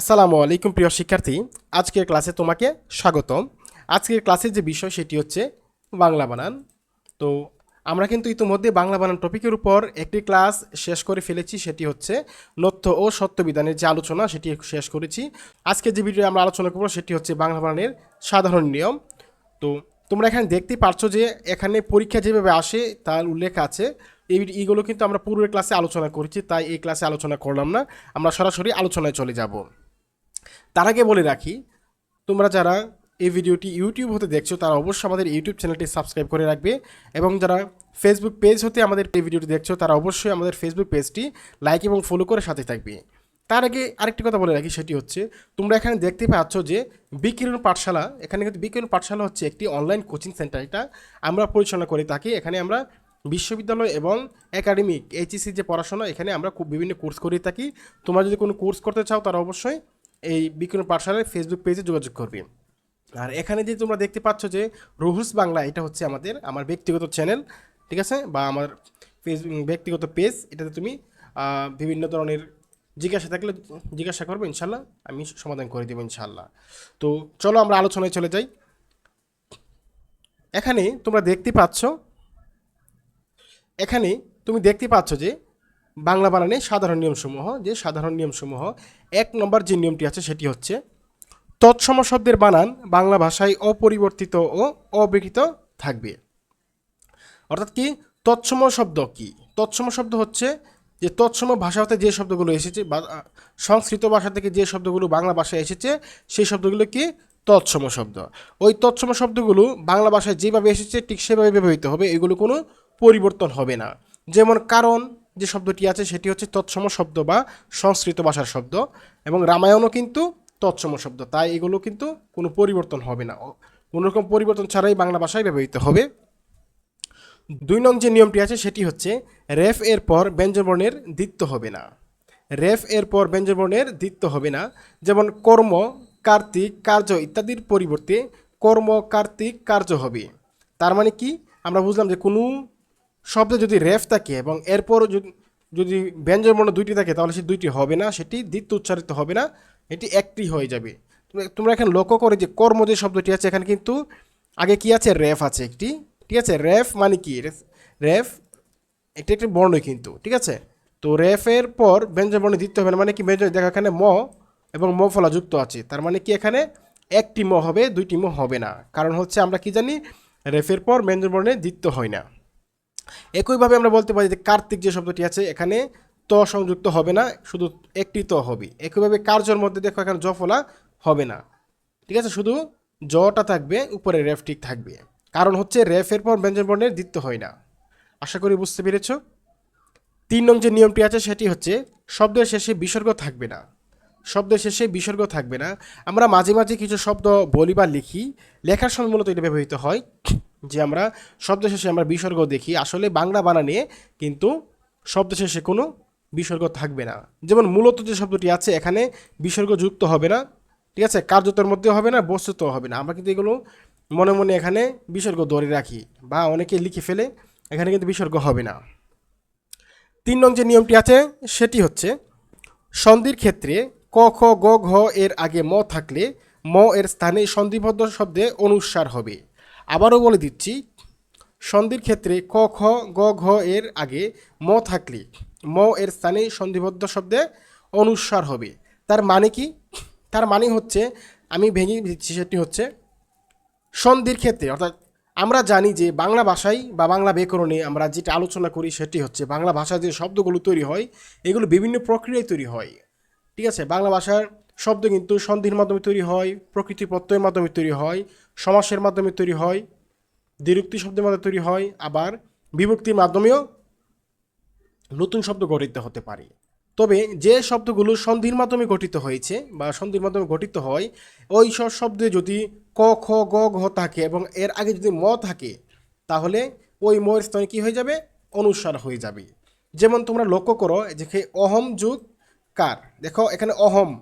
আসসালামু আলাইকুম প্রিয় শিক্ষার্থী, আজকের ক্লাসে তোমাকে স্বাগতম। আজকের ক্লাসের যে বিষয় সেটি হচ্ছে বাংলা বানান। তো আমরা কিন্তু ইতিমধ্যে বাংলা বানান টপিকের উপর একটি ক্লাস শেষ করে ফেলেছি, সেটি হচ্ছে নথ্য ও সত্যবিধানের যে আলোচনা, সেটি শেষ করেছি। আজকে যে ভিডিও আমরা আলোচনা করব, সেটি হচ্ছে বাংলা বানানের সাধারণ নিয়ম। তো তোমরা এখানে দেখতেই পারছ যে এখানে পরীক্ষা যেভাবে আসে, তার উল্লেখ আছে। এই এইগুলো কিন্তু আমরা পূর্বের ক্লাসে আলোচনা করেছি, তাই এই ক্লাসে আলোচনা করলাম না। আমরা সরাসরি আলোচনায় চলে যাব। তার আগে বলে রাখি, তোমরা যারা এই ভিডিওটি ইউটিউব হতে দেখছ, তারা অবশ্যই আমাদের ইউটিউব চ্যানেলটি সাবস্ক্রাইব করে রাখবে এবং যারা ফেসবুক পেজ হতে আমাদের এই ভিডিওটি দেখছ, তারা অবশ্যই আমাদের ফেসবুক পেজটি লাইক এবং ফলো করে সাথে থাকবে। তার আগে আরেকটি কথা বলে রাখি, সেটি হচ্ছে, তোমরা এখানে দেখতে পাচ্ছ যে বিকিরণ পাঠশালা, এখানে কিন্তু বিকিরণ পাঠশালা হচ্ছে একটি অনলাইন কোচিং সেন্টার এটা আমরা পরিচালনা করে থাকি, এখানে আমরা বিশ্ববিদ্যালয় এবং একাডেমিক এইচএসি যে পড়াশোনা, এখানে আমরা খুব বিভিন্ন কোর্স করে থাকি। তোমরা যদি কোনো কোর্স করতে চাও, তারা অবশ্যই এই বিকিরণ পাঠশালার ফেসবুক পেজে যোগাযোগ করবে। আর এখানে যে তোমরা দেখতে পাচ্ছ যে রুহুস বাংলা, এটা হচ্ছে আমাদের, আমার ব্যক্তিগত চ্যানেল ঠিক আছে? বা আমার ফেস ব্যক্তিগত পেজ এটাতে তুমি বিভিন্ন ধরনের জিজ্ঞাসা থাকলে জিজ্ঞাসা করবে, ইনশাল্লাহ। আমি সমাধান করে দেবো, ইনশাল্লাহ। তো চলো আমরা আলোচনায় চলে যাই। এখানে তোমরা দেখতে পাচ্ছ, এখানে তুমি দেখতে পাচ্ছ যে বাংলা বানানে সাধারণ নিয়মসমূহ, যে সাধারণ নিয়মসমূহ, এক নম্বর যে নিয়মটি আছে সেটি হচ্ছে, তৎসম শব্দের বানান বাংলা ভাষায় অপরিবর্তিত ও অবিকৃত থাকবে। অর্থাৎ কি? তৎসম শব্দ কি? তৎসম শব্দ হচ্ছে যে তৎসম ভাষা হতে যে শব্দগুলো এসেছে বা সংস্কৃত ভাষা থেকে যে শব্দগুলো বাংলা ভাষায় এসেছে, সেই শব্দগুলো কি? তৎসম শব্দ। ওই তৎসম শব্দগুলো বাংলা ভাষায় যেভাবে এসেছে, ঠিক সেভাবে ব্যবহৃত হবে, এগুলো কোনো পরিবর্তন হবে না। যেমন কারণ যে শব্দটি আছে সেটি হচ্ছে তৎসম শব্দ বা সংস্কৃত ভাষার শব্দ এবং রামায়ণও কিন্তু তৎসম শব্দ। তাই এগুলো কিন্তু কোনো পরিবর্তন হবে না। ও- কোনো রকম পরিবর্তন ছাড়াই বাংলা ভাষায় ব্যবহৃত হবে। দুই নং যে নিয়মটি আছে সেটি হচ্ছে, রেফ এর পর ব্যঞ্জনবর্ণের দ্বিত্ব হবে না। রেফ এর পর ব্যঞ্জনবর্ণের দ্বিত্ব হবে না। যেমন কর্ম, কার্তিক, কার্য ইত্যাদির পরিবর্তে কর্ম, কার্তিক, কার্য হবে। তার মানে কি? আমরা বুঝলাম যে কোনো শব্দে যদি রেফ থাকে এবং এরপর যদি ব্যঞ্জনবর্ণ দুইটি থাকে, তাহলে সে দুইটি হবে না, সেটি দ্বিত্ব উচ্চারিত হবে না, এটি একটি হয়ে যাবে। তোমরা- এখানে লক্ষ্য করে যে কর্ম যে শব্দটি আছে এখানে কিন্তু আগে কি আছে? রেফ আছে একটি, ঠিক আছে? রেফ মানে কি? রেফ- এটি একটি বর্ণ কিন্তু, ঠিক আছে? তো রেফের পর ব্যঞ্জন বর্ণ দিতে হবে না মানে কি? ব্যঞ্জন, দেখো এখানে ম এবং ম ফলা যুক্ত আছে, তার মানে কি এখানে একটি ম হবে, দুইটি ম হবে না। কারণ হচ্ছে আমরা কি জানি? রেফের পর ব্যঞ্জন বর্ণে দ্বিত্ব হয় না। একইভাবে আমরা বলতে পারি যে কার্তিক যে শব্দটি আছে, এখানে ত সংযুক্ত হবে না, শুধু একটি ত হবে। একইভাবে কার্যর মধ্যে দেখো এখানে জ ফলা হবে না। ঠিক আছে? শুধু জটা থাকবে, উপরে রেফ ঠিক থাকবে। কারণ হচ্ছে রেফের পর ব্যঞ্জন বর্ণের দ্বিত্ব হয় না। আশা করি বুঝতে পেরেছ? তিন নং যে নিয়মটি আছে, সেটি হচ্ছে শব্দের শেষে বিসর্গ থাকবে না। শব্দের শেষে বিসর্গ থাকবে না। আমরা মাঝে মাঝে কিছু শব্দ বলি বা লিখি, লেখার সময় মূলত এটা ব্যবহৃত হয়। যে আমরা শব্দ শেষে আমরা বিসর্গ দেখি, আসলে বাংলা বানানে কিন্তু শব্দ শেষে কোনো বিসর্গ থাকবে না। যেমন মূলত যে শব্দটি আছে, এখানে বিসর্গ যুক্ত হবে না, ঠিক আছে? কার্যতর মধ্যে হবে না বস্তুত হবে না। আমরা কিন্তু এগুলো মনে মনে এখানে বিসর্গ ধরে রাখি বা অনেকে লিখে ফেলে, এখানে কিন্তু বিসর্গ হবে না। তিন নং যে নিয়মটি আছে, সেটি হচ্ছে, সন্ধির ক্ষেত্রে ক, খ, গ, ঘ এর আগে ম থাকলে, ম এর স্থানে সন্ধিবদ্ধ শব্দে অনুস্বার হবে। আবারও বলে দিচ্ছি, সন্ধির ক্ষেত্রে ক, খ, গ, ঘ এর আগে ম থাকলে, ম এর স্থানে সন্ধিবদ্ধ শব্দে অনুস্বার হবে। তার মানে কি? তার মানে হচ্ছে, আমি ভেঙে দিচ্ছি সেটি হচ্ছে, সন্ধির ক্ষেত্রে, অর্থাৎ আমরা জানি যে বাংলা ভাষায় বা বাংলা ব্যাকরণে আমরা যেটা আলোচনা করি সেটি হচ্ছে, বাংলা ভাষায় যে শব্দগুলো তৈরি হয়, এগুলো বিভিন্ন প্রক্রিয়ায় তৈরি হয়। ঠিক আছে? বাংলা ভাষার শব্দ কিন্তু সন্ধির মাধ্যমে তৈরি হয় প্রকৃতি প্রত্যয়ের মাধ্যমে তৈরি হয় সমাসের মাধ্যমে তৈরি হয়, দ্বিরুক্তি শব্দের মাধ্যমে তৈরি হয়, আবার বিভক্তির মাধ্যমেও নতুন শব্দ গঠিত হতে পারে। তবে যে শব্দগুলো সন্ধির মাধ্যমে গঠিত হয়েছে বা সন্ধির মাধ্যমে গঠিত হয়, ওই সব শব্দে যদি ক, খ, গ, ঘ থাকে এবং এর আগে যদি ম থাকে, তাহলে ওই ম এর স্থানে কী হয়ে যাবে? অনুসার হয়ে যাবে। যেমন তোমরা লক্ষ্য করো যে অহম যুগ কার? দেখো, এখানে অহম।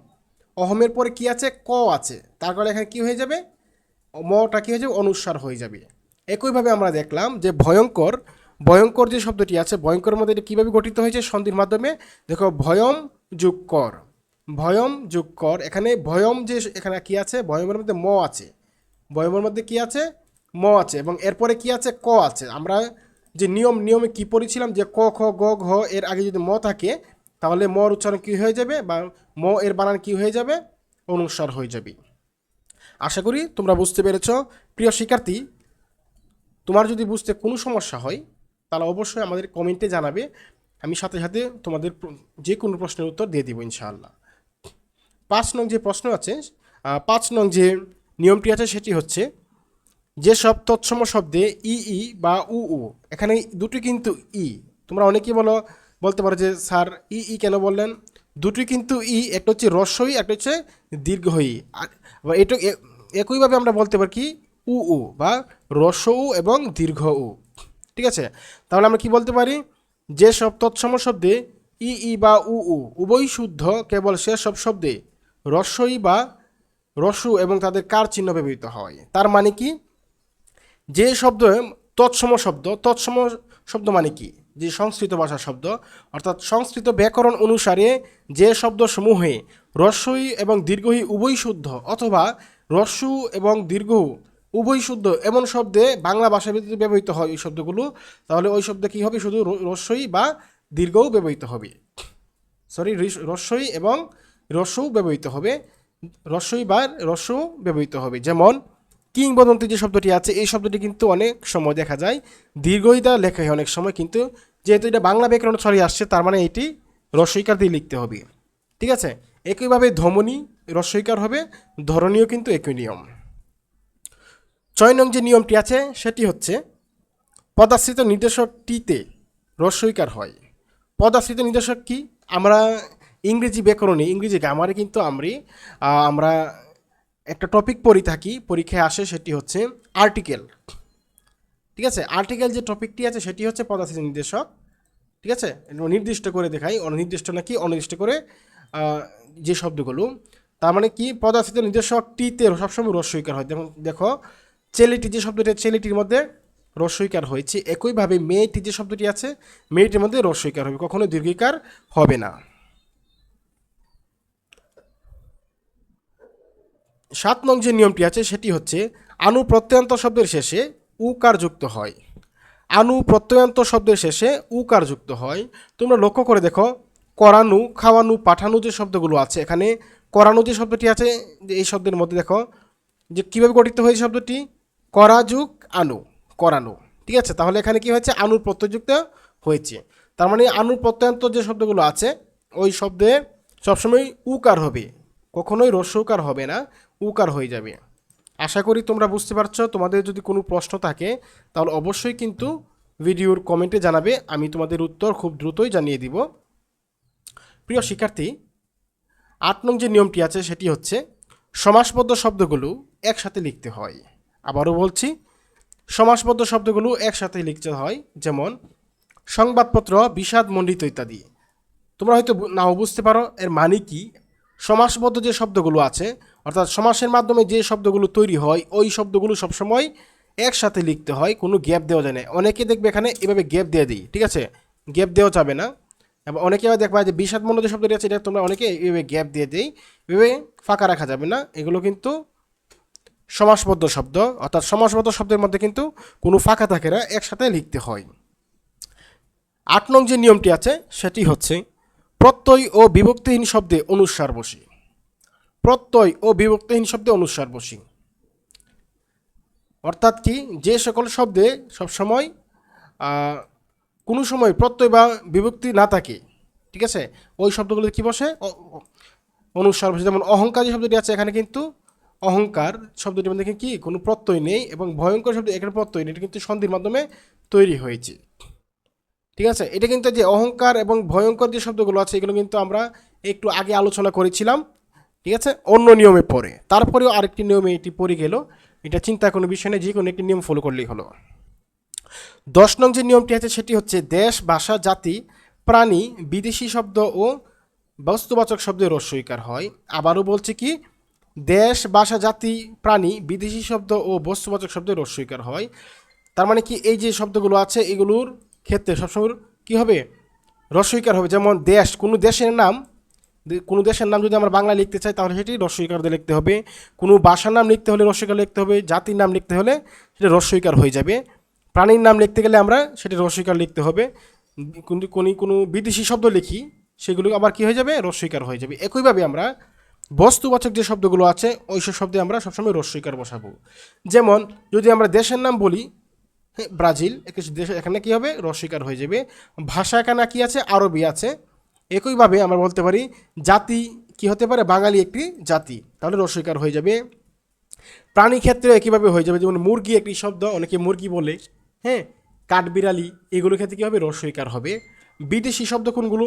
অহমের পরে কি আছে? ক আছে। তার তারপরে এখানে কি হয়ে যাবে? মটা কি হয়ে যাবে? অনুস্বার হয়ে যাবে। একইভাবে আমরা দেখলাম যে ভয়ঙ্কর ভয়ঙ্কর যে শব্দটি আছে ভয়ঙ্কর মধ্যে এটা কীভাবে গঠিত হয়েছে? সন্ধির মাধ্যমে। দেখো, ভয়ম যুগ কর। ভয়ম যোগ কর। এখানে ভয়ম যে এখানে কি আছে? ভয়মের মধ্যে ম আছে। ভয়মের মধ্যে কি আছে? ম আছে। এবং এরপরে কি আছে? ক আছে। আমরা যে নিয়ম, নিয়মে কি পড়েছিলাম যে ক, খ, গ, ঘ, এর আগে যদি ম থাকে, তাহলে মর উচ্চারণ কি হয়ে যাবে? বা ম এর বানান কি হয়ে যাবে? অনুসার হয়ে যাবে। আশা করি তোমরা বুঝতে পেরেছ। প্রিয় শিক্ষার্থী, তোমার যদি বুঝতে কোনো সমস্যা হয়, তাহলে অবশ্যই আমাদের কমেন্টে জানাবে। আমি সাথে সাথে তোমাদের যে কোনো প্রশ্নের উত্তর দিয়ে দিব ইনশাআল্লাহ। পাঁচ নং যে প্রশ্ন আছে পাঁচ নং যে নিয়মটি আছে সেটি হচ্ছে, যেসব তৎসম শব্দে ই ই বা উ উ, এখানে দুটি কিন্তু ই, তোমরা অনেকেই বলো, বলতে পারো যে, স্যার, ই ই কেন বললেন? দুটি কিন্তু ই, একটা হচ্ছে রস্যই, একটা হচ্ছে দীর্ঘই। আর এটা একইভাবে আমরা বলতে পারি কি, উ উ, বা রস্য উ এবং দীর্ঘ উ। ঠিক আছে? তাহলে আমরা কি বলতে পারি? যে সব তৎসম শব্দে ই ই বা উ উ উভয় শুদ্ধ, কেবল সেসব শব্দে রস্যই বা রস্যু এবং তাদের কার চিহ্ন ব্যবহৃত হয়? তার মানে কি? যে শব্দ তৎসম শব্দ তৎসম শব্দ মানে কি? যে সংস্কৃত ভাষার শব্দ, অর্থাৎ সংস্কৃত ব্যাকরণ অনুসারে যে শব্দসমূহে রস্যই এবং দীর্ঘই উভয় শুদ্ধ, অথবা রস্যু এবং দীর্ঘ, উভয় শুদ্ধ। এমন শব্দে বাংলা ভাষায় যদি ব্যবহৃত হয় ওই শব্দগুলো, তাহলে ওই শব্দে কী হবে? শুধু রস্যই বা দীর্ঘও ব্যবহৃত হবে। সরি রস্যই এবং রস্যও ব্যবহৃত হবে। রস্যই বা রস্যও ব্যবহৃত হবে। যেমন, কিংবদন্তি যে শব্দটি আছে, এই শব্দটি কিন্তু অনেক সময় দেখা যায়। দীর্ঘই দ্বারা লেখা হয় অনেক সময়, কিন্তু যেহেতু এটা বাংলা ব্যাকরণ ছড়িয়ে আসছে, তার মানে এটি রস্যইকার দিয়ে লিখতে হবে। ঠিক আছে? একইভাবে ধমনী রস্যইকার হবে, ধরনীয় কিন্তু একই নিয়ম। ছয় নং যে নিয়মটি আছে, সেটি হচ্ছে পদাশ্রিত নির্দেশকটিতে টিতে রস্যইকার হয়। পদাশ্রিত নির্দেশক কি? আমরা ইংরেজি ব্যাকরণে, ইংরেজি গ্রামারে কিন্তু আমরা আমরা একটা টপিক পড়ি থাকি, পরীক্ষায় আসে, সেটি হচ্ছে আর্টিকেল। ঠিক আছে? আর্টিকেল যে টপিকটি আছে, সেটি হচ্ছে পদাশ্রিত নির্দেশক। ঠিক আছে? নির্দিষ্ট করে দেখাই, অনির্দিষ্ট নাকি অনির্দিষ্ট করে যে শব্দগুলো, তার মানে কি? পদাশ্রিত নিজস্ব টিতে সবসময় রস্যইকার হয়। যেমন দেখো, ছেলেটি যে শব্দটি, ছেলেটির মধ্যে রস্যইকার হয়েছে, একইভাবে মেয়েটি যে শব্দটি আছে, মেয়েটির মধ্যে রস্যইকার হবে কখনো দীর্ঘিকার হবে না। সাত নং যে নিয়মটি আছে, সেটি হচ্ছে, আনু প্রত্যয়ন্ত শব্দের শেষে উকার যুক্ত হয়। আনু প্রত্যয়ন্ত শব্দের শেষে উকার যুক্ত হয়। তোমরা লক্ষ্য করে দেখো করানু, খাওয়ানু, পাঠানু যে শব্দগুলো আছে, এখানে করানু যে শব্দটি আছে যে এই শব্দের মধ্যে দেখো, যে কীভাবে গঠিত হয়েছে শব্দটি? করাযুক আনু, করানু। ঠিক আছে? তাহলে এখানে কি হয়েছে? আনুর প্রত্যয়যুক্ত হয়েছে। তার মানে আনুর প্রত্যয়ন্ত যে শব্দগুলো আছে, ওই শব্দে সবসময় উকার হবে। কখনোই রস্যকার হবে না, উকার হয়ে যাবে। আশা করি তোমরা বুঝতে পারছ, তোমাদের যদি কোনো প্রশ্ন থাকে, তাহলে অবশ্যই কিন্তু ভিডিওর কমেন্টে জানাবে, আমি তোমাদের উত্তর খুব দ্রুতই জানিয়ে দিব। প্রিয় শিক্ষার্থী, আট নং যে নিয়মটি আছে সেটি হচ্ছে সমাসবদ্ধ শব্দগুলো একসাথে লিখতে হয়। আবারও বলছি, সমাসবদ্ধ শব্দগুলো একসাথে লিখতে হয়, যেমন সংবাদপত্র, বিষাদ, মণ্ডিত ইত্যাদি। তোমরা হয়তো নাও বুঝতে পারো এর মানে কি। সমাসবদ্ধ যে শব্দগুলো আছে, অর্থাৎ সমাসের মাধ্যমে যে শব্দগুলো তৈরি হয়, ওই শব্দগুলো সবসময় একসাথে লিখতে হয়, কোনো গ্যাপ দেওয়া যায় না। অনেকে দেখবে এখানে এভাবে গ্যাপ দিয়ে দিই ঠিক আছে? গ্যাপ দেওয়া যাবে না। এবং অনেকে আবার দেখবা যে বিষাদ মূল্য যে শব্দটি আছে এটা তোমরা অনেকে এভাবে গ্যাপ দিয়ে দিই এভাবে ফাঁকা রাখা যাবে না। এগুলো কিন্তু সমাসবদ্ধ শব্দ, অর্থাৎ সমাসবদ্ধ শব্দের মধ্যে কিন্তু কোনো ফাঁকা থাকে না, একসাথে লিখতে হয়। আট নং যে নিয়মটি আছে, সেটি হচ্ছে প্রত্যয় ও বিভক্তিহীন শব্দে অনুস্বার বসি। প্রত্যয় ও বিভক্তিহীন শব্দে অনুস্বার বসি। অর্থাৎ কি? যে সকল শব্দে সবসময় কোনো সময় প্রত্যয় বা বিভক্তি না থাকে, ঠিক আছে? ওই শব্দগুলো কি বসে? অ- অ- বসে যেমন অহংকার যে শব্দটি আছে, এখানে কিন্তু অহংকার শব্দটির মধ্যে কি? কোনো প্রত্যয় নেই এবং ভয়ঙ্কর শব্দ, এখানে প্রত্যয় নেই। এটা কিন্তু সন্ধির মাধ্যমে তৈরি হয়েছে। ঠিক আছে? এটা কিন্তু যে অহংকার এবং ভয়ঙ্কর যে শব্দগুলো আছে, এগুলো কিন্তু আমরা একটু আগে আলোচনা করেছিলাম, ঠিক আছে? অন্য নিয়মে পড়ে তারপরেও আরেকটি নিয়মে এটি পড়ে গেল। এটা চিন্তা কোনো বিষয় নেই, যে কোনো একটি নিয়ম ফলো করলেই হলো। দশ নং যে নিয়মটি আছে সেটি হচ্ছে দেশ, ভাষা, জাতি, প্রাণী, বিদেশি শব্দ ও বস্তুবাচক শব্দে রস্যইকার হয়। আবারও বলছে কি, দেশ, ভাষা, জাতি, প্রাণী, বিদেশি শব্দ ও বস্তুবাচক শব্দে রস্যইকার হয়। তার মানে কি, এই যে শব্দগুলো আছে, এগুলোর ক্ষেত্রে সবসময় কি হবে? রস্যইকার হবে। যেমন দেশ, কোনো দেশের নাম, কোনো দেশের নাম যদি আমরা বাংলা লিখতে চাই, তাহলে সেটি রস্বইকার দিয়ে লিখতে হবে। কোনো ভাষার নাম লিখতে হলে রস্বইকার লিখতে হবে, জাতির নাম লিখতে হলে সেটা রস্বইকার হয়ে যাবে। প্রাণীর নাম লিখতে গেলে আমরা সেটি রস্বইকার লিখতে হবে। কিন্তু কোনো কোনো বিদেশি শব্দ লিখি সেগুলো আবার কি হয়ে যাবে? রস্বইকার হয়ে যাবে। একইভাবে আমরা বস্তুবাচক যে শব্দগুলো আছে ওই সব শব্দে আমরা সবসময় রস্বইকার বসাবো। যেমন যদি আমরা দেশের নাম বলি হ্যাঁ, ব্রাজিল দেশ এখানে কি হবে? রস্বীকার হয়ে যাবে। ভাষা এখানে কি আছে? আরবি আছে। একইভাবে আমরা বলতে পারি জাতি কি হতে পারে? বাঙালি একটি জাতি তাহলে রস্বীকার হয়ে যাবে। প্রাণী ক্ষেত্রে একইভাবে হয়ে যাবে। যেমন মুরগি একটি শব্দ অনেকে মুরগি বলে। হ্যাঁ কাঠবিড়ালি, এগুলো ক্ষেত্রে কী হবে রস্বইকার হবে? বিদেশি শব্দ কোনগুলো?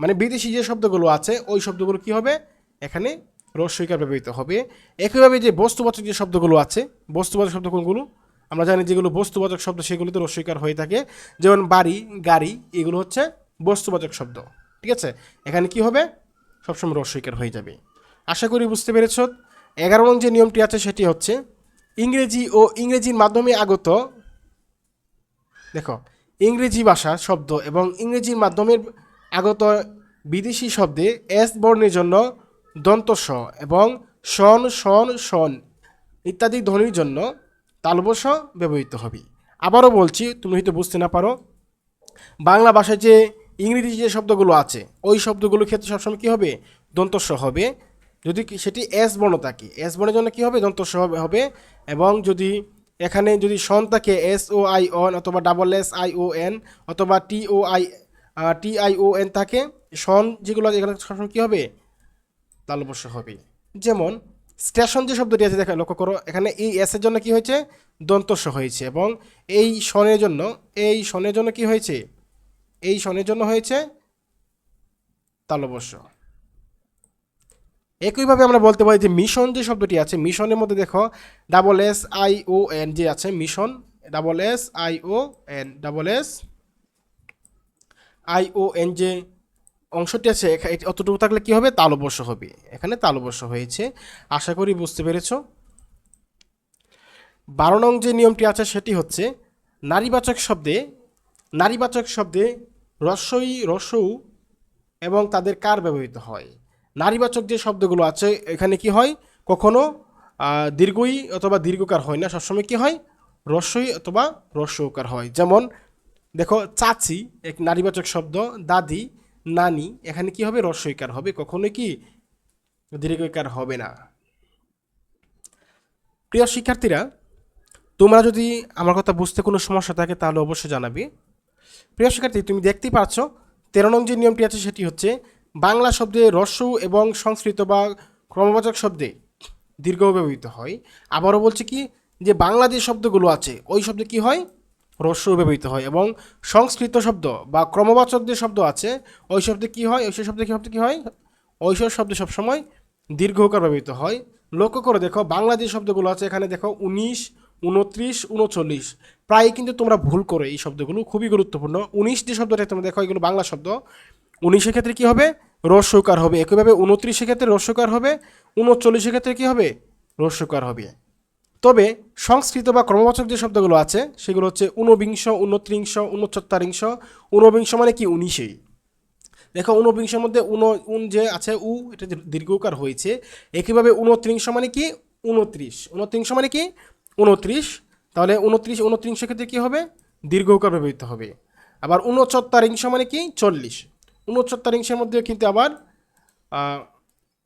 মানে বিদেশি যে শব্দগুলো আছে, ওই শব্দগুলো কি হবে? এখানে রস্বইকার ব্যবহৃত হবে। একইভাবে যে বস্তুবাচক যে শব্দগুলো আছে, বস্তুবাচক শব্দ কোনগুলো? আমরা জানি যেগুলো বস্তুবাচক শব্দ, সেগুলোতে রস্বইকার হয়ে থাকে। যেমন বাড়ি, গাড়ি, এগুলো হচ্ছে বস্তুবাচক শব্দ। ঠিক আছে? এখানে কি হবে? সবসময় রস্বইকার হয়ে যাবে। আশা করি বুঝতে পেরেছ। এগারো নং যে নিয়মটি আছে, সেটি হচ্ছে ইংরেজি ও ইংরেজির মাধ্যমে আগত দেখো ইংরেজি ভাষা শব্দ এবং ইংরেজির মাধ্যমে আগত বিদেশি শব্দে এস বর্ণের জন্য দন্ত স এবং সন সন সন ইত্যাদি ধ্বনির জন্য তালবস ব্যবহৃত হবে। আবারও বলছি, তুমি হয়তো বুঝতে না পারো, বাংলা ভাষায় যে ইংরেজি যে শব্দগুলো আছে, ওই শব্দগুলোর ক্ষেত্রে সবসময় কী হবে? দন্তস্ব হবে। যদি সেটি এস বর্ণ থাকে, এস বর্ণের জন্য কী হবে? দন্তস্ব হবে এবং যদি এখানে যদি সন থাকে এস ও আই অন অথবা double S I O N অথবা T O I T I O N থাকে, সন যেগুলো এখানে সবসময় কী হবে? তালবস্য হবে। যেমন, স্টেশন যে শব্দটি আছে, দেখা, লক্ষ্য করো, এখানে এই এসের জন্য কি হয়েছে? দন্তস্ব হয়েছে এবং এই সনের জন্য, এই সনের জন্য কি হয়েছে? এই সনের জন্য হয়েছে তালবস্য একইভাবে আমরা বলতে পারি যে মিশন যে শব্দটি আছে, মিশনের মধ্যে দেখো double S I O N যে আছে, mission double S I O N double S I O N যে অংশটি আছে অতটুকু থাকলে কি হবে? তালবস্য হবে। এখানে তালবস্য হয়েছে। আশা করি বুঝতে পেরেছ। বারো নং যে নিয়মটি আছে, সেটি হচ্ছে নারীবাচক শব্দে নারীবাচক শব্দে রস্বই রসৌ এবং তাদের কার ব্যবহৃত হয়? নারীবাচক যে শব্দগুলো আছে, এখানে কি হয়? কখনো দীর্ঘই অথবা দীর্ঘকার হয় না। সবসময় কি হয়? রস্যই অথবা রস্যকার হয়। যেমন, দেখো, চাচি, এক নারীবাচক শব্দ। দাদি, নানি, এখানে কি হবে? রস্বইকার হবে। কখনোই কি? দীর্ঘকার হবে না। প্রিয় শিক্ষার্থীরা, তোমরা যদি আমার কথা বুঝতে কোনো সমস্যা থাকে, তাহলে অবশ্যই জানাবে। প্রিয় শিক্ষার্থী, তুমি দেখতেই পাচ্ছ, তেরো নং যে নিয়মটি আছে, সেটি হচ্ছে বাংলা শব্দে রস্য এবং সংস্কৃত বা ক্রমবাচক শব্দে দীর্ঘ ব্যবহৃত হয়। আবারও বলছে কি, যে বাংলা যে শব্দগুলো আছে, ওই শব্দে কি হয়? রস্য ব্যবহৃত হয় এবং সংস্কৃত শব্দ বা ক্রমবাচক যে শব্দ আছে, ওই শব্দে কি হয়? ওই সব শব্দে কী শব্দ কী হয়? ওই সব শব্দে সবসময় দীর্ঘকার ব্যবহৃত হয়। লক্ষ্য করে দেখো, বাংলা যে শব্দগুলো আছে, এখানে দেখো উনিশ, উনত্রিশ, উনচল্লিশ। প্রায় কিন্তু তোমরা ভুল করো এই শব্দগুলো, খুবই গুরুত্বপূর্ণ। উনিশ যে শব্দটা তোমরা দেখো, এগুলো বাংলা শব্দ। উনিশের ক্ষেত্রে কি হবে? রস্যকার হবে। একইভাবে উনত্রিশের ক্ষেত্রে রস্যকার হবে উনচল্লিশের ক্ষেত্রে কি হবে? রস্যকার হবে। তবে সংস্কৃত বা ক্রমবাচক যে শব্দগুলো আছে, সেগুলো হচ্ছে ঊনবিংশ উনত্রিংশ উনচত্বরিংশ ঊনবিংশ মানে কি? উনিশেই। দেখো, ঊনবিংশের মধ্যে উন উন যে আছে, উ, এটা দীর্ঘকার হয়েছে একইভাবে উনত্রিংশ মানে কি? উনত্রিশ। উনত্রিংশ মানে কি? উনত্রিশ। তাহলে উনত্রিশ উনত্রিংশ ক্ষেত্রে কী হবে? দীর্ঘকার ব্যবহৃত হবে। আবার উনচত্বরিংশ মানে কি? চল্লিশ। উনচত্বরিংশের মধ্যে কিন্তু আবার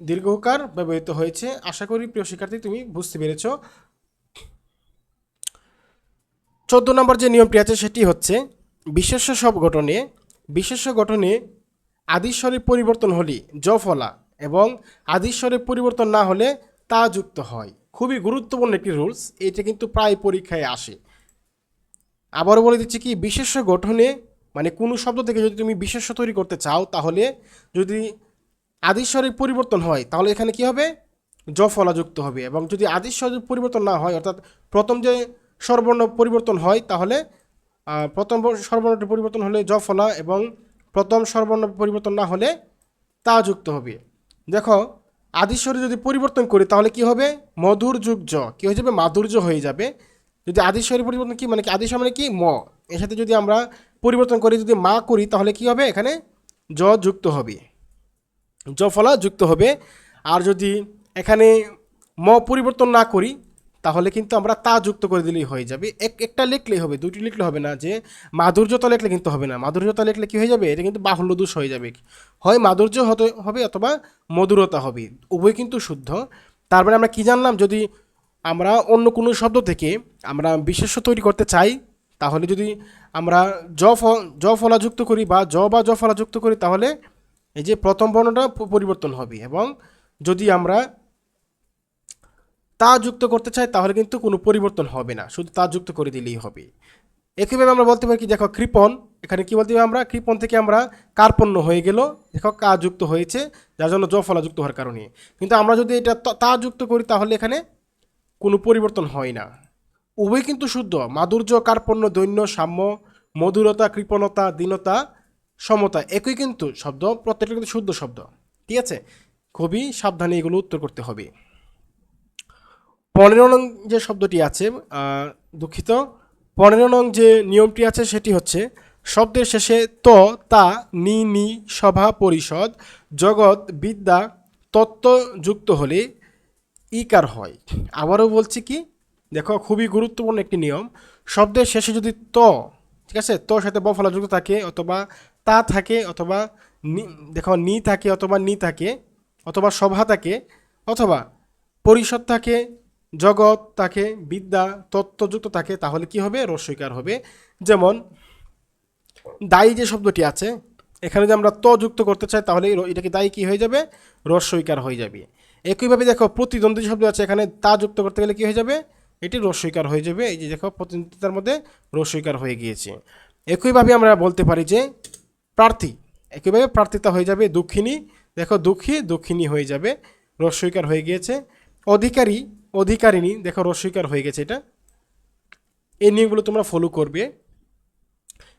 দীর্ঘকার ব্যবহৃত হয়েছে। আশা করি প্রিয় শিক্ষার্থী, তুমি বুঝতে পেরেছ। চোদ্দ নম্বর যে নিয়মটি আছে, সেটি হচ্ছে বিশেষ সব গঠনে বিশেষ গঠনে আদিস্বরের পরিবর্তন হলে জ ফলা এবং আদিস্বরের পরিবর্তন না হলে তা যুক্ত হয়। খুবই গুরুত্বপূর্ণ একটি রুলস এটা কিন্তু প্রায় পরীক্ষায় আসে। আবারও বলে দিচ্ছি কি, বিশেষ্য গঠনে মানে কোনো শব্দ থেকে যদি তুমি বিশেষ্য তৈরি করতে চাও, তাহলে যদি আদিস্বরের পরিবর্তন হয়, তাহলে এখানে কি হবে? জ ফলা যুক্ত হবে। এবং যদি আদিস্বরের পরিবর্তন না হয়, অর্থাৎ প্রথম যে স্বরবর্ণ পরিবর্তন হয়, তাহলে প্রথম স্বরবর্ণটি পরিবর্তন হলে জ ফলা এবং প্রথম স্বরবর্ণ পরিবর্তন না হলে তা যুক্ত হবে। দেখো, আদিস্বরে যদি পরিবর্তন করি, তাহলে কি হবে? মধুর যুগ জ। কী হয়ে যাবে? মাধুর্য হয়ে যাবে। যদি আদিস্বরের পরিবর্তন কি? মানে কি? আদিস্বর মানে কি? ম। এর সাথে যদি আমরা পরিবর্তন করি, যদি মা করি, তাহলে কি হবে? এখানে জ যুক্ত হবে। জফলা যুক্ত হবে। আর যদি এখানে ম পরিবর্তন না করি, তাহলে কিন্তু আমরা তা যুক্ত করে দিলেই হয়ে যাবে। এক, একটা লিখলেই হবে দুটি লিখলে হবে না যে মাধুর্যতা লিখলে কিন্তু হবে না। মাধুর্যতা লিখলে কি হয়ে যাবে? এটা কিন্তু বাহুল্য দোষ হয়ে যাবে। হয় মাধুর্য হতে হবে অথবা মধুরতা হবে, উভয় কিন্তু শুদ্ধ। তারপরে আমরা কি জানলাম? যদি আমরা অন্য কোনো শব্দ থেকে আমরা বিশেষ্য তৈরি করতে চাই তাহলে যদি আমরা জ জ ফলা যুক্ত করি বা জ বা জ ফলা যুক্ত করি, তাহলে এই যে প্রথম বর্ণটা পরিবর্তন হবে। এবং যদি আমরা তা যুক্ত করতে চাই, তাহলে কিন্তু কোনো পরিবর্তন হবে না। শুধু তা যুক্ত করে দিলেই হবে। একইভাবে আমরা বলতে পারি কি, দেখো কৃপন, এখানে কি বলতে পারি আমরা? কৃপন থেকে আমরা কার্পণ্য হয়ে গেল। দেখো কা যুক্ত হয়েছে, যার জন্য জ ফলা যুক্ত হওয়ার কারণে। কিন্তু আমরা যদি এটা তা যুক্ত করি, তাহলে এখানে কোনো পরিবর্তন হয় না। উভয় কিন্তু শুদ্ধ। মাধুর্য, কার্পণ্য, দৈন্য, সাম্য, মধুরতা, কৃপণতা, দীনতা, সমতা একই কিন্তু শব্দ, প্রত্যেকটা কিন্তু শুদ্ধ শব্দ। ঠিক আছে? খুবই সাবধানে এগুলো উত্তর করতে হবে। পনেরো নং যে শব্দটি আছে দুঃখিত। পনেরো নং যে নিয়মটি আছে, সেটি হচ্ছে, শব্দের শেষে ত, তা, নি নি, সভা, পরিষদ, জগৎ, বিদ্যা, তত্ত্ব যুক্ত হলে ইকার হয়। আবারও বলছি কি? দেখো, খুবই গুরুত্বপূর্ণ একটি নিয়ম। শব্দের শেষে যদি ত, ঠিক আছে? তোর সাথে বফলা যুক্ত থাকে অথবা তা থাকে অথবা নি, দেখো, নি থাকে অথবা নি থাকে অথবা সভা থাকে অথবা পরিষদ থাকে, জগৎ থাকে, বিদ্যা তত্ত্বযুক্ত থাকে, তাহলে কি হবে? রস্বইকার হবে। যেমন, দায়ী যে শব্দটি আছে, এখানে যদি আমরা ত যুক্ত করতে চাই, তাহলে এই র- এটা কি দায়ী কি হয়ে যাবে? রস্বইকার হয়ে যাবে। একইভাবে দেখো, প্রতিদ্বন্দ্বী শব্দ আছে, এখানে তা যুক্ত করতে গেলে কি হয়ে যাবে? এটি রস্বইকার হয়ে যাবে। এই যে দেখো প্রতিদ্বন্দ্বিতার মধ্যে রস্বইকার হয়ে গিয়েছে। একইভাবে আমরা বলতে পারি যে প্রার্থী, একইভাবে প্রার্থিতা হয়ে যাবে দুঃখিনী। দেখো, দুঃখী, দুঃখিনী হয়ে যাবে রস্বইকার হয়ে গিয়েছে। অধিকারী, অধিকারিণী, দেখো রস্বইকার হয়ে গেছে এটা। এই নিয়মগুলো তোমরা ফলো করবে।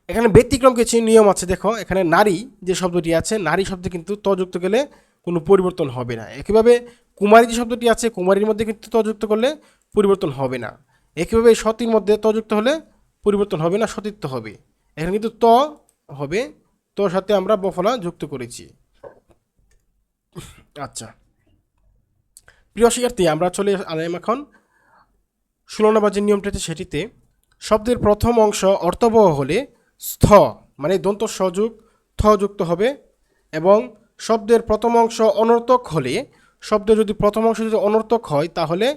এখানে ব্যতিক্রম কিছু নিয়ম আছে, দেখো, এখানে নারী যে শব্দটি আছে, নারী শব্দে কিন্তু তযুক্ত গেলে কোনো পরিবর্তন হবে না। একইভাবে কুমারী যে শব্দটি আছে, কুমারীর মধ্যে কিন্তু তযুক্ত করলে পরিবর্তন হবে না। একইভাবে সতীর মধ্যে তযুক্ত হলে পরিবর্তন হবে না, সতীত্ব হবে। এখানে কিন্তু ত হবে তোর সাথে আমরা বফলা যুক্ত করেছি। আচ্ছা। প্রিয় শিক্ষার্থী, আমরা চলে আলাম এখন ষোলো নম্বর যে সেটিতে। শব্দের প্রথম অংশ অর্থবহ হলে স্থ মানে দন্ত সযুগ থ যুক্ত হবে এবং শব্দের প্রথম অংশ অনর্থক হলে, শব্দের যদি প্রথম অংশ যদি অনর্থক হয়, তাহলে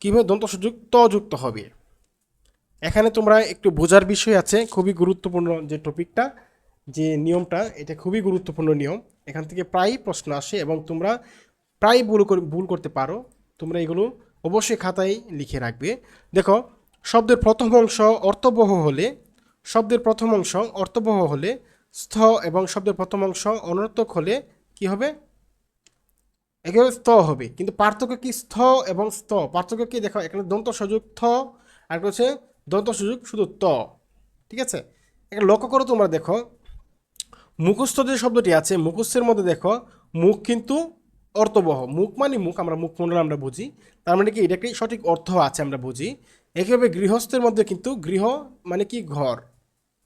কীভাবে দন্ত সযুগ যুক্ত হবে? এখানে তোমরা একটু বোঝার বিষয় আছে, খুবই গুরুত্বপূর্ণ যে টপিকটা, যে নিয়মটা, এটা খুবই গুরুত্বপূর্ণ নিয়ম। এখান থেকে প্রায়ই প্রশ্ন আসে এবং তোমরা প্রায় ভুল ভুল করতে পারো। তোমরা এগুলো অবশ্যই খাতায় লিখে রাখবে। দেখো, শব্দের প্রথম অংশ অর্থবহ হলে, শব্দের প্রথম অংশ অর্থবহ হলে, স্থ এবং শব্দের প্রথম অংশ অনর্থক হলে কি হবে? একেবারে স্থ হবে। কিন্তু পার্থক্য কি স্থ এবং স্থ? পার্থক্য কি? দেখো, এখানে দন্ত সযোগ থ আর হচ্ছে দন্ত সযোগ শুধু ত। ঠিক আছে? এখানে লক্ষ্য করো তোমরা, দেখো, মুখস্থ যে শব্দটি আছে, মুখস্থের মধ্যে দেখো, মুখ কিন্তু অর্থবহ। মুখ মানে মুখ, আমরা মুখমণ্ডল আমরা বুঝি। তার মানে কি? এটা একটি সঠিক অর্থ আছে আমরা বুঝি। একইভাবে গৃহস্থের মধ্যে কিন্তু গৃহ মানে কি? ঘর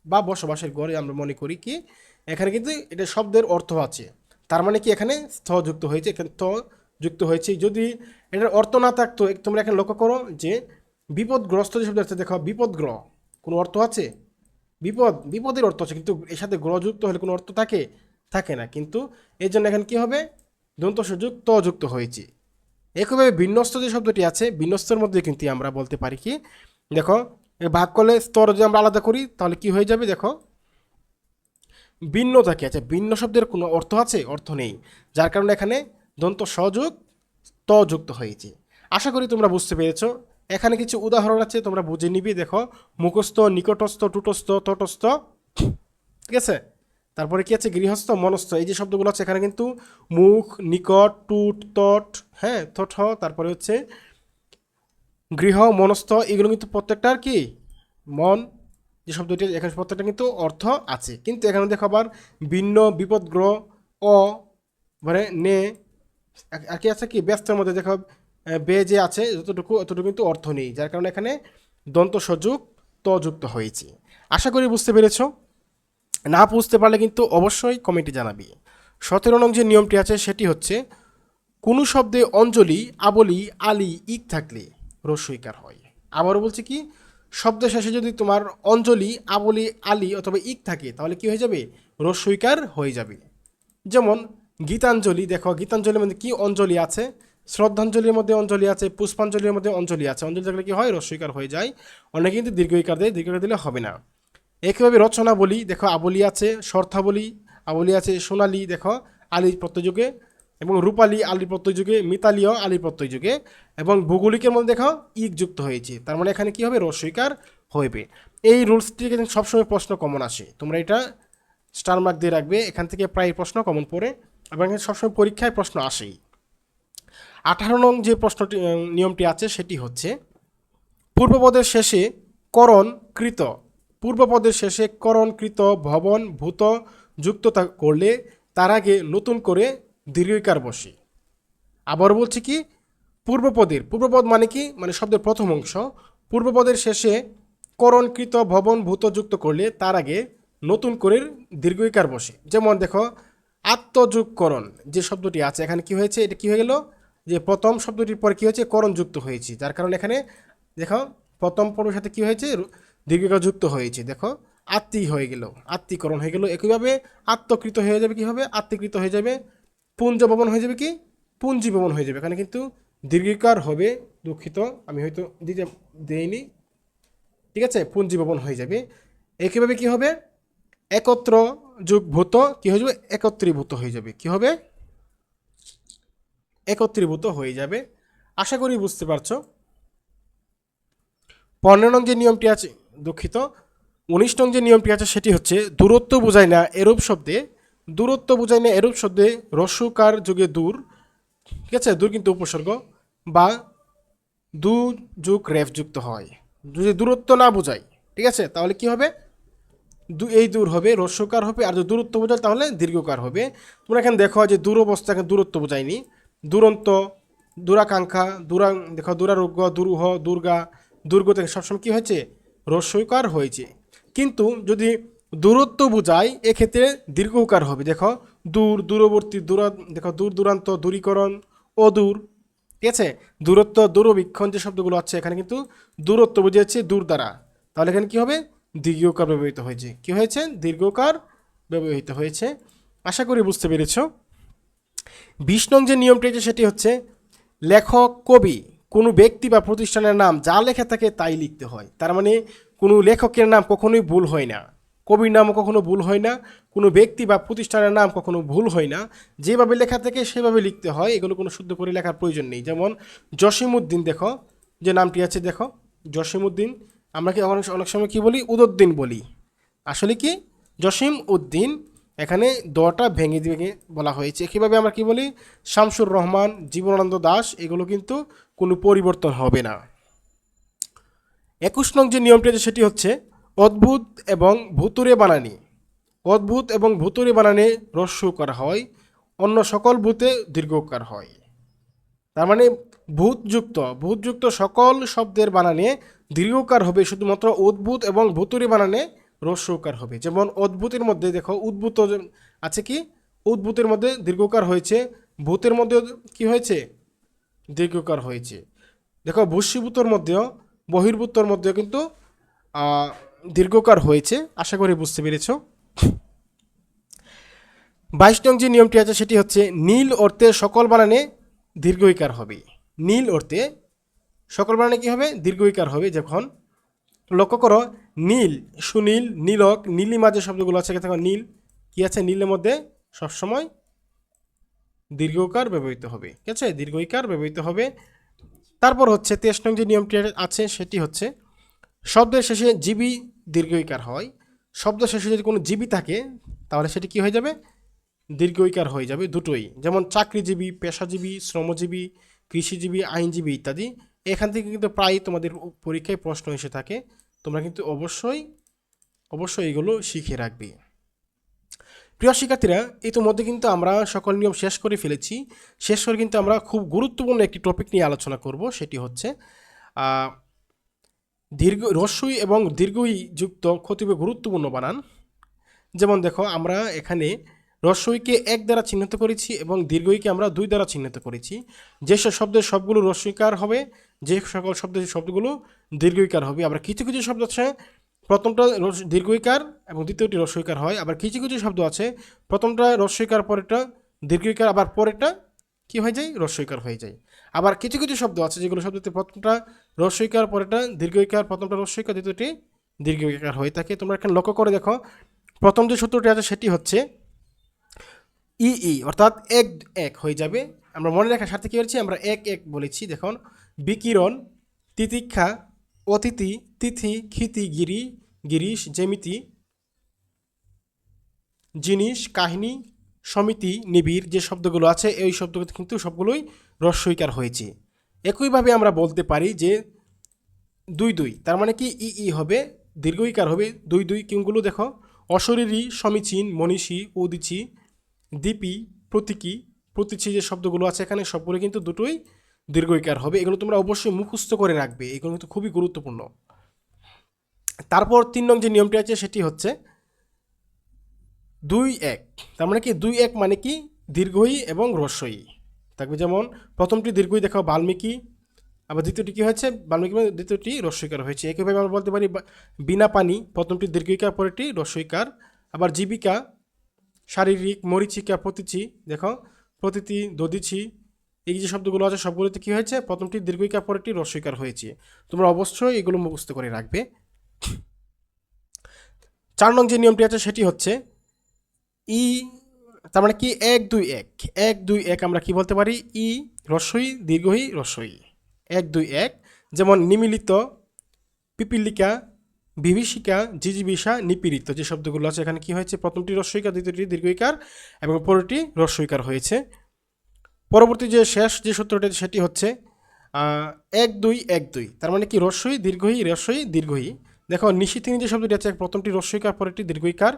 বা বসবাসের ঘরে আমরা মনে করি কি? এখানে কিন্তু এটা শব্দের অর্থ আছে। তার মানে কি এখানে স্থ যুক্ত হয়েছে? এখানে ত যুক্ত হয়েছে। যদি এটার অর্থ না থাকতো তোমরা এখানে লক্ষ্য করো যে বিপদগ্রস্ত যে শব্দ আছে, দেখো বিপদগ্রহ কোনো অর্থ আছে? বিপদ, বিপদের অর্থ আছে, কিন্তু এর সাথে গ্রহ যুক্ত হলে কোনো অর্থ থাকে? থাকে না। কিন্তু এর জন্য এখানে কি হবে? দন্ত সুযোগ ত যুক্ত হয়েছে। একইভাবে বিন্যস্ত যে শব্দটি আছে, বিন্যস্তের মধ্যে কিন্তু আমরা বলতে পারি কি? দেখো ভাগ করলে স্তর যদি আমরা আলাদা করি, তাহলে কি হয়ে যাবে? দেখো ভিন্ন থাকে। আচ্ছা ভিন্ন শব্দের কোনো অর্থ আছে? অর্থ নেই। যার কারণে এখানে দন্ত সযোগ ত যুক্ত হয়েছে। আশা করি তোমরা বুঝতে পেরেছ। এখানে কিছু উদাহরণ আছে, তোমরা বুঝে নিবি। দেখো, মুখস্থ, নিকটস্থ, টুটস্থ, তটস্থ, ঠিক আছে? তারপরে কি আছে? গৃহস্থ, মনস্থ। এই যে শব্দগুলো আছে, এখানে কিন্তু মুখ, নিকট, টুট, তট হ্যাঁ তট, তারপরে হচ্ছে গৃহ, মনস্থ, এগুলো কিন্তু প্রত্যেকটার কি? মন যে শব্দটি এখানে প্রত্যেকটা কিন্তু অর্থ আছে। কিন্তু এখানে দেখো আবার ভিন্ন বিপদগ্রহ অ মানে নে আর- কি আছে কি? ব্যস্তের মধ্যে দেখো বে যে আছে, যতটুকু, অতটুকু কিন্তু অর্থ নেই। যার কারণে এখানে দন্ত সযুগ, ত যুক্ত হয়েছে। আশা করি বুঝতে পেরেছ। না বুঝতে পারলে কিন্তু অবশ্যই কমেন্টে জানাবি। সতেরো নং যে নিয়মটি আছে, সেটি হচ্ছে, কোনো শব্দে অঞ্জলি, আবলি, আলি, ইক থাকলে রস্বইকার হয়। আবারও বলছে কি? শব্দ শেষে যদি তোমার অঞ্জলি, আবলি, আলি অথবা ইক থাকে, তাহলে কি হয়ে যাবে? রস্বইকার হয়ে যাবে। যেমন, গীতাঞ্জলি, দেখো, গীতাঞ্জলির মধ্যে কি অঞ্জলি আছে? শ্রদ্ধাঞ্জলির মধ্যে অঞ্জলি আছে, পুষ্পাঞ্জলির মধ্যে অঞ্জলি আছে। অঞ্জলি থাকলে কি হয়? রস্বইকার হয়ে যায়। অনেকে কিন্তু দীর্ঘইকার দেয় দীর্ঘইকার দিলে হবে না। একইভাবে রচনা বলি দেখো, আবলি আছে, শর্থাবলী, আবলি আছে সোনালি, দেখো আলি প্রত্যযুগে এবং রূপালী আলি প্রত্যযুগে মিতালীয় আলি প্রত্যযুগে এবং ভৌগোলিকের মধ্যে দেখো ইক যুক্ত হয়েছে। তার মানে এখানে কি হবে? রস্বইকার হইবে। এই রুলসটি কিন্তু সবসময় প্রশ্ন কমন আসে। তোমরা এটা স্টার মার্ক দিয়ে রাখবে, এখান থেকে প্রায় প্রশ্ন কমন পড়ে এবং এখানে সবসময় পরীক্ষায় প্রশ্ন আসেই। আঠারো নং যে প্রশ্নটি নিয়মটি আছে, সেটি হচ্ছে, পূর্বপদের শেষে করণ কৃত পূর্বপদের শেষে করণ কৃত ভবন ভূত যুক্ততা করলে তার আগে নতুন করে দীর্ঘিকার বসে আবার বলছি কি, পূর্বপদের, পূর্বপদ মানে কি? মানে শব্দের প্রথম অংশ। পূর্বপদের শেষে করণকৃত ভবন ভূত যুক্ত করলে তার আগে নতুন করে দীর্ঘিকার বসে যেমন দেখো, আত্মযুগকরণ, যে শব্দটি আছে, এখানে কি হয়েছে? এটা কি হয়ে গেল? যে প্রথম শব্দটির পর কি হয়েছে? করণ যুক্ত হয়েছে। যার কারণে এখানে দেখো, প্রথম পর্বের সাথে কি হয়েছে? দীর্ঘিকার যুক্ত হয়েছে। দেখো, আত্মী হয়ে গেল, আত্মীকরণ হয়ে গেল। একইভাবে আত্মকৃত হয়ে যাবে কি হবে আত্মীকৃত হয়ে যাবে পুঞ্জ ভবন হয়ে যাবে কি? পুঞ্জি ভবন হয়ে যাবে। এখানে কিন্তু দীর্ঘিকার হবে, দুঃখিত। আমি হয়তো দিতে দেইনি। ঠিক আছে? পুঞ্জি ভবন হয়ে যাবে। একইভাবে কি হবে? একত্র যুগ ভূত কি হয়ে যাবে? একত্রীভূত হয়ে যাবে। কি হবে? একত্রীভূত হয়ে যাবে। আশা করি বুঝতে পারছ। পনেরো নং যে নিয়মটি আছে, দুঃখিত। উনিশ নং যে নিয়মটি আছে, সেটি হচ্ছে, দূরত্ব বোঝায় না, এরূপ শব্দে দূরত্ব বোঝায় না এরূপ শব্দে রস্যকার যুগে দূর, ঠিক আছে? দূর কিন্তু উপসর্গ বা দু যুগ রেফ যুক্ত হয়। যদি দূরত্ব না বোঝায় ঠিক আছে? তাহলে কি হবে? দু, এই দূর হবে রস্যকার হবে, আর যদি দূরত্ব বোঝায় তাহলে দীর্ঘকার হবে। তোমরা এখানে দেখো যে দূর অবস্থা এখানে দূরত্ব বোঝায়নি। দুরন্ত, দূরাকাঙ্ক্ষা, দূরা, দেখো, দূরারোগ্য, দুরূহ, দুর্গা, দুর্গ থেকে সবসময় কী হয়েছে? রস্যকার হয়েছে। কিন্তু যদি দূরত্ব বোঝায় এক্ষেত্রে দীর্ঘকার হবে। দেখো, দূর, দূরবর্তী, দূর, দেখো, দূর দূরান্ত, দূরীকরণ, অদূর, ঠিক আছে? দূরত্ব, দূরবীক্ষণ যে শব্দগুলো আছে, এখানে কিন্তু দূরত্ব বুঝিয়েছে, দূর দ্বারা। তাহলে এখানে কি হবে? দীর্ঘকার ব্যবহৃত হয়েছে। কি হয়েছে? দীর্ঘকার ব্যবহৃত হয়েছে। আশা করি বুঝতে পেরেছ। নং যে নিয়মটি আছে, সেটি হচ্ছে লেখক, কবি, কোনো ব্যক্তি বা প্রতিষ্ঠানের নাম যা লেখা থাকে তাই লিখতে হয়। তার মানে কোনো লেখকের নাম কখনোই ভুল হয় না। কবির নামও কখনো ভুল হয় না, কোনো ব্যক্তি বা প্রতিষ্ঠানের নাম কখনো ভুল হয় না। যেভাবে লেখা থাকে, সেভাবে লিখতে হয়। এগুলো কোনো শুদ্ধ করে লেখার প্রয়োজন নেই। যেমন জসিমউদ্দিন, দেখো, যে নামটি আছে, দেখো, জসিমউদ্দিন। আমরা কি অনেক সময় কি বলি? উদুদ্দিন বলি। আসলে কি? জসিম উদ্দিন এখানে দটা ভেঙে ভেঙে বলা হয়েছে। কীভাবে আমরা কি বলি? শামসুর রহমান, জীবনানন্দ দাস, এগুলো কিন্তু কোনো পরিবর্তন হবে না। একুশ নং যে নিয়মটি আছে, সেটি হচ্ছে অদ্ভুত এবং ভুতুরে বানানি। অদ্ভুত এবং ভুতুরে বানানে রস্য করা হয়, অন্য সকল ভূতে দীর্ঘকার হয়। তার মানে ভূতযুক্ত ভূতযুক্ত সকল শব্দের বানানে দীর্ঘকার হবে, শুধুমাত্র উদ্ভূত এবং ভুতুরে বানানে রস্যকার হবে। যেমন অদ্ভুতের মধ্যে, দেখো, উদ্ভূত আছে কি? উদ্ভূতের মধ্যে দীর্ঘকার হয়েছে, ভূতের মধ্যে কি হয়েছে? দীর্ঘকার হয়েছে। দেখো, ভূষীভূতর মধ্যেও, বহির্ভূতর মধ্যেও কিন্তু দীর্ঘকার হয়েছে, আশা করি বুঝতে পেরেছ। বাইশ নং যে নিয়মটি আছে, সেটি হচ্ছে নীল অর্থে সকল বানানে দীর্ঘইকার হবে। নীল অর্থে সকল বানানে কী হবে? দীর্ঘইকার হবে। যখন লক্ষ্য করো, নীল, সুনীল, নীলক, নীলিমা যে শব্দগুলো আছে দেখো নীল, কি আছে? নীলের মধ্যে সবসময় দীর্ঘকার ব্যবহৃত হবে। ঠিক আছে? দীর্ঘইকার ব্যবহৃত হবে। তারপর হচ্ছে তেইশ নং যে নিয়মটি আছে, সেটি হচ্ছে শব্দের শেষে জীবী দীর্ঘইকার হয়। শব্দ শেষে যদি কোনো জীবী থাকে, তাহলে সেটি কি হয়ে যাবে? দীর্ঘইকার হয়ে যাবে দুটোই। যেমন চাকরিজীবী, পেশাজীবী, শ্রমজীবী, কৃষিজীবী, আইনজীবী ইত্যাদি। এখান থেকে কিন্তু প্রায় তোমাদের পরীক্ষায় প্রশ্ন এসে থাকে। তোমরা কিন্তু অবশ্যই অবশ্যই এগুলো শিখে রাখবে। প্রিয় শিক্ষার্থীরা, ইতিমধ্যে কিন্তু আমরা সকল নিয়ম শেষ করে ফেলেছি। শেষ করে কিন্তু আমরা খুব গুরুত্বপূর্ণ একটি টপিক নিয়ে আলোচনা করব, সেটি হচ্ছে দীর্ঘ, রস্যই এবং দীর্ঘই যুক্ত ক্ষতিবে গুরুত্বপূর্ণ বানান। যেমন দেখো, আমরা এখানে রস্বইকে এক দ্বারা চিহ্নিত করেছি এবং দীর্ঘইকে আমরা দুই দ্বারা চিহ্নিত করেছি। যেসব শব্দের সবগুলো রস্বইকার হবে, যে সকল শব্দের শব্দগুলো দীর্ঘইকার হবে। আবার কিছু কিছু শব্দ আছে, প্রথমটা দীর্ঘইকার এবং দ্বিতীয়টি রস্বইকার হয়। আবার কিছু কিছু শব্দ আছে, প্রথমটা রস্বইকার পরেরটা দীর্ঘইকার, আবার পরেরটা কি হয়ে যায়? রস্বইকার হয়ে যায়। আবার কিছু কিছু শব্দ আছে যেগুলো শব্দতে প্রথমটা রস্বইকার পরেরটা দীর্ঘইকার, প্রথমটা রস্বইকার দ্বিতীয়টি দীর্ঘইকার হয়ে থাকে। তোমরা এখানে লক্ষ্য করে দেখো, প্রথম যে সূত্রটি আছে সেটি হচ্ছে ই ই, অর্থাৎ এক এক হয়ে যাবে। আমরা মনে রাখার সাথে কী করেছি আমরা এক এক বলেছি। দেখুন, বিকিরণ, তিতিক্ষা, অতিথি, তিথি, ক্ষিতি, গিরি, গিরিশ জেমিতি জিনিস, কাহিনী, সমিতি, নিবিড় যে শব্দগুলো আছে, এই শব্দগুলো কিন্তু সবগুলোই রস্বইকার হয়েছে। একইভাবে আমরা বলতে পারি যে দুই দুই, তার মানে কি ই ই হবে, দীর্ঘইকার হবে, দুই দুই কিংগুলো দেখো, অশরীরী, সমীচীন, মনীষী, উদিচি, দীপি, প্রতীকী, প্রতীচী যে শব্দগুলো আছে এখানে সবগুলো কিন্তু দুটোই দীর্ঘইকার হবে, এগুলো তোমরা অবশ্যই মুখস্থ করে রাখবে, এগুলো কিন্তু খুবই গুরুত্বপূর্ণ। তারপর তিন নং যে নিয়মটি আছে সেটি হচ্ছে দুই এক, তার মানে কি দুই এক মানে কি দীর্ঘই এবং রস্বই থাকবে যেমন, প্রথমটি দীর্ঘই দেখো বাল্মীকি, আবার দ্বিতীয়টি কী হয়েছে? বাল্মীকি মানে দ্বিতীয়টি রস্বইকার হয়েছে। একইভাবে আমরা বলতে পারি বিনা পানি, প্রথমটি দীর্ঘইকার, পরেরটি রস্বইকার আবার জীবিকা, শারীরিক, মরিচিকা, প্রতীচি, দেখো, প্রতীতি দদিছি এই যে শব্দগুলো আছে, সবগুলোতে কী হয়েছে? প্রথমটি দীর্ঘইকার, পরেরটি রস্বইকার হয়েছে। তোমরা অবশ্যই এগুলো মুখস্থ করে রাখবে। চার নং যে নিয়মটি আছে, সেটি হচ্ছে, ই তার মানে কি এক, দুই, এক। এক, দুই, এক আমরা কি বলতে পারি? ই রস্বই দীর্ঘই রস্বই এক, দুই, এক। যেমন নিমিলিত, পিপিলিকা, বিভীষিকা, জিজিবিষা, নিপীড়িত যে শব্দগুলো আছে, এখানে কি হয়েছে? প্রথমটি রস্বইকার দ্বিতীয়টি দীর্ঘইকার এবং পরেরটি রস্বইকার হয়েছে। পরবর্তী যে শেষ যে সূত্রটি, সেটি হচ্ছে এক, দুই এক, দুই। তার মানে কি? রস্বই দীর্ঘই রস্বই দীর্ঘই। দেখো, নিশিথিনী যে শব্দটি আছে, প্রথমটি রস্বইকার পরেরটি দীর্ঘইকার।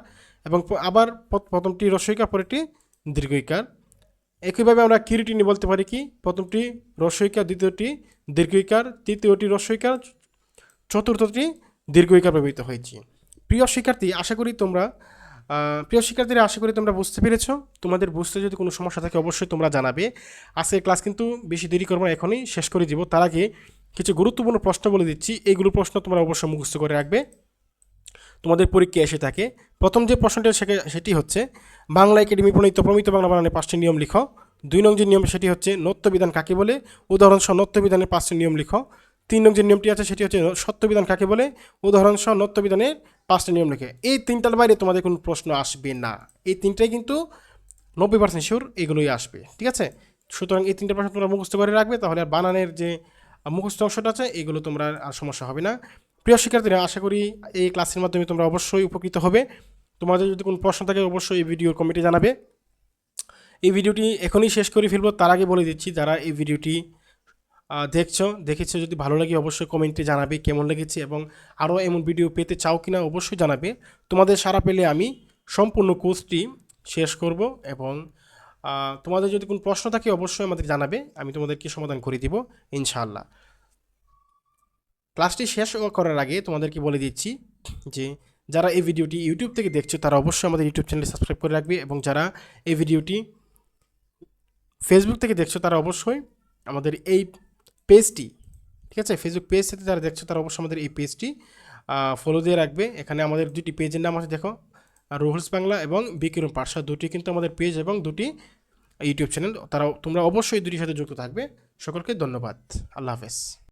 এবং আবার প্রথমটি রস্বইকার পরেরটি দীর্ঘইকার। একইভাবে আমরা কিরিটিনি বলতে পারি কি, প্রথমটি রস্বইকার দ্বিতীয়টি দীর্ঘইকার, তৃতীয়টি রস্বইকার চতুর্থটি দীর্ঘইকার ব্যবহৃত হয়েছে। প্রিয় শিক্ষার্থী, আশা করি তোমরা প্রিয় শিক্ষার্থীরা, আশা করি তোমরা বুঝতে পেরেছ। তোমাদের বুঝতে যদি কোনো সমস্যা থাকে, অবশ্যই তোমরা জানাবে। আজকের ক্লাস কিন্তু বেশি দেরি করব এখনই শেষ করে দিব। তার আগে কিছু গুরুত্বপূর্ণ প্রশ্ন বলে দিচ্ছি। এইগুলো প্রশ্ন তোমরা অবশ্যই মুখস্থ করে রাখবে। তোমাদের পরীক্ষা এসে থাকে। প্রথম যে প্রশ্নটা সেটি হচ্ছে, বাংলা একাডেমি প্রণীত প্রমিত বাংলা বানানের পাঁচটি নিয়ম লিখো। দুই নং যে নিয়ম, সেটি হচ্ছে নত্যবিধান কাকে বলে? উদাহরণ সহ নত্যবিধানের পাঁচটি নিয়ম লিখো। তিন নং যে নিয়মটি আছে, সেটি হচ্ছে সত্যবিধান কাকে বলে? উদাহরণ সহ নত্যবিধানের পাঁচটি নিয়ম লিখে। এই তিনটার বাইরে তোমাদের কোনো প্রশ্ন আসবে না। এই তিনটাই কিন্তু নব্বই পার্সেন্ট শিওর এগুলোই আসবে। ঠিক আছে? সুতরাং এই তিনটে প্রশ্ন তোমরা মুখস্থ করে রাখবে, তাহলে আর বানানের যে মুখস্থ অংশটা আছে, এগুলো তোমরা আর সমস্যা হবে না। প্রিয় শিক্ষার্থীরা, আশা করি এই ক্লাসের মাধ্যমে তোমরা অবশ্যই উপকৃত হবে। তোমাদের যদি কোনো প্রশ্ন থাকে, অবশ্যই এই ভিডিওর কমেন্টে জানাবে। এই ভিডিওটি এখনই শেষ করে ফেলব। তার আগে বলে দিচ্ছি, যারা এই ভিডিওটি দেখছ, দেখেছ, যদি ভালো লাগে অবশ্যই কমেন্টে জানাবে কেমন লেগেছে এবং আরও এমন ভিডিও পেতে চাও কিনা অবশ্যই জানাবে। তোমাদের সারা পেলে আমি সম্পূর্ণ কোর্সটি শেষ করব এবং তোমাদের যদি কোনো প্রশ্ন থাকে অবশ্যই আমাদের জানাবে। আমি তোমাদেরকে সমাধান করে দিব, ইনশাআল্লাহ। ক্লাসটি শেষ করার আগে তোমাদেরকে বলে দিচ্ছি যে যারা এই ভিডিওটি ইউটিউব থেকে দেখছ, তারা অবশ্যই আমাদের ইউটিউব চ্যানেল সাবস্ক্রাইব করে রাখবে এবং যারা এই ভিডিওটি ফেসবুক থেকে দেখছ, তারা অবশ্যই আমাদের এই পেজটি, ঠিক আছে? ফেসবুক পেজ থেকে যারা দেখছ, তারা অবশ্যই আমাদের এই পেজটি ফলো দিয়ে রাখবে। এখানে আমাদের দুটি পেজের নাম আছে, দেখো, রুহুলস বাংলা এবং বিকিরণ পাঠশা দুটি কিন্তু আমাদের পেজ এবং দুটি ইউটিউব চ্যানেল তারা তোমরা অবশ্যই দুটির সাথে যুক্ত থাকবে। সকলকে ধন্যবাদ। আল্লাহ হাফেজ।